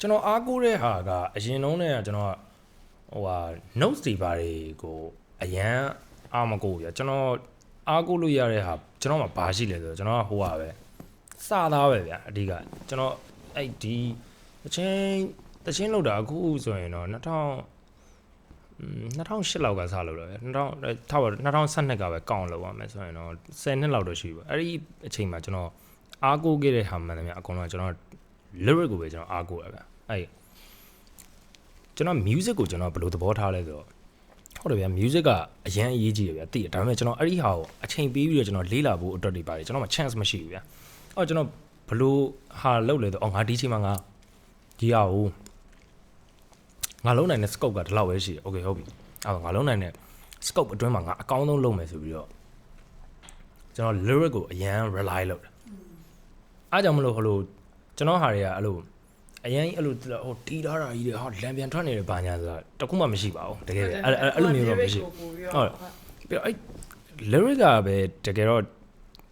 ကျွန်တော်အားကိုးတဲ့ဟာကအရင်တုန်းကကျွန်တော်ကဟိုဟာ notes တွေပါတယ်ကိုအရန်အားမကိုးဗျာကျွန်တော်အားကိုးလို့ရတဲ့ဟာကျွန်တော်မှာဘာရှိလဲဆိုတော့ကျွန်တော်ကဟိုဟာပဲစသားပဲဗျာအဓိကကျွန်တော်အဲ့ဒီတချင်းတချင်းလောက်တာအခုဆိုရင်တော့2000 2008လောက်ကစလုပ်တော့ဗျ2000ထားပါ2012ကပဲကောင်းလို့ပါမယ်ဆိုရင်တော့10နှစ်လောက်တော့ရှိပါအဲ့ဒီအချိန်မှာကျွန်တော်အားကိုးခဲ့တဲ့ဟာမှန်တယ်ဗျအကုန်လုံးကျွန်တော် lyric ကိုပဲကျွန်တော်အားကိုးရဗျအဲ့ကျွန်တော် music ကိုကျွန်တော်ဘယ်လိုသဘောထားလဲဆိုတော့ဟုတ်တယ်ဗျ music ကအရန်အရေးကြီးတယ်ဗျသိတယ်ဒါပေမဲ့ကျွန်တော်အဲ့ဒီဟာကိုအချိန်ပေးပြီးတော့ကျွန်တော်လေးလာဖို့အတွက်တွေပါတယ်ကျွန်တော်မှ chance မရှိဘူးဗျအော်ကျွန်တော်ဘယ်လိုဟာလုပ်လဲဆိုတော့အော်ငါဒီချိန်မှာငါဒီဟာကိုငါလုံးနိုင်တဲ့ scope ကဒီလောက်ပဲရှိတယ် okay ဟုတ်ပြီအဲ့တော့ငါလုံးနိုင်တဲ့ scope အတွင်းမှာငါအကောင်းဆုံးလုပ်မယ်ဆိုပြီးတော့ကျွန်တော် lyric ကိုအရန် rely လုပ်တယ်အားကြောင့်မလို့ဟိုလို ကျွန်တော်ဟာတွေကအဲ့လိုအရင်အဲ့လိုဟိုတီးထားတာကြီးတွေဟာလံပြန်ထွက်နေတယ်ဘာညာဆိုတာတခုမှမရှိပါဘူးတကယ်ပဲအဲ့အဲ့အဲ့လိုမျိုးတော့မရှိဘူးဟုတ်ပြီးတော့အဲ့ lyric ကပဲတကယ်တော့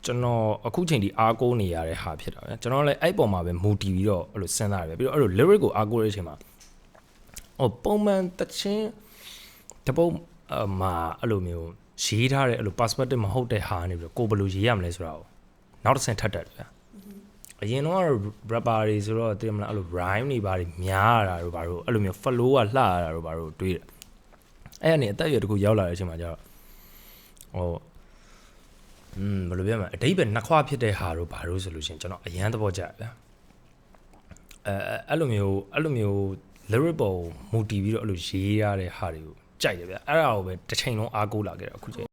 ကျွန်တော်အခုချိန်ဒီအားကိုးနေရတဲ့ဟာဖြစ်တာပဲကျွန်တော်လည်းအဲ့ပုံမှာပဲမူတည်ပြီးတော့အဲ့လိုစဉ်းစားရတယ်ပြီးတော့အဲ့လို lyric ကိုအားကိုးတဲ့အချိန်မှာဟိုပုံမှန်တချင်းတပုံအမှာအဲ့လိုမျိုးရေးထားတဲ့အဲ့လို perspective မဟုတ်တဲ့ဟာနေပြီးတော့ကိုယ်ဘယ်လိုရေးရမလဲဆိုတာကိုနောက်တစ်ဆင့်ထပ်တက်တယ်ဗျာ အရင်တော့ rapper တွေဆိုတော့သိမလားအဲ့လို rhyme တွေဘာတွေများရတာတို့ဘာလို့အဲ့လိုမျိုး flow ကလှရတာတို့ဘာလို့တွေးတယ်အဲ့ကနေအသက်အရွယ်တစ်ခုရောက်လာတဲ့အချိန်မှာကျတော့ဟိုอืมဘယ်လိုပြောမလဲအတိတ်ပဲနှစ်ခွဖြစ်တဲ့ဟာတို့ဘာလို့ဆိုလို့ရှိရင်ကျွန်တော်အရန်သဘောကျတယ်ဗျာအဲအဲ့လိုမျိုးအဲ့လိုမျိုး lyric ပေါ်မူတည်ပြီးတော့အဲ့လိုရေးရတဲ့ဟာတွေကိုကြိုက်တယ်ဗျာအဲ့ဒါကိုပဲတစ်ချိန်လုံးအားကိုးလာခဲ့တာအခုချိန်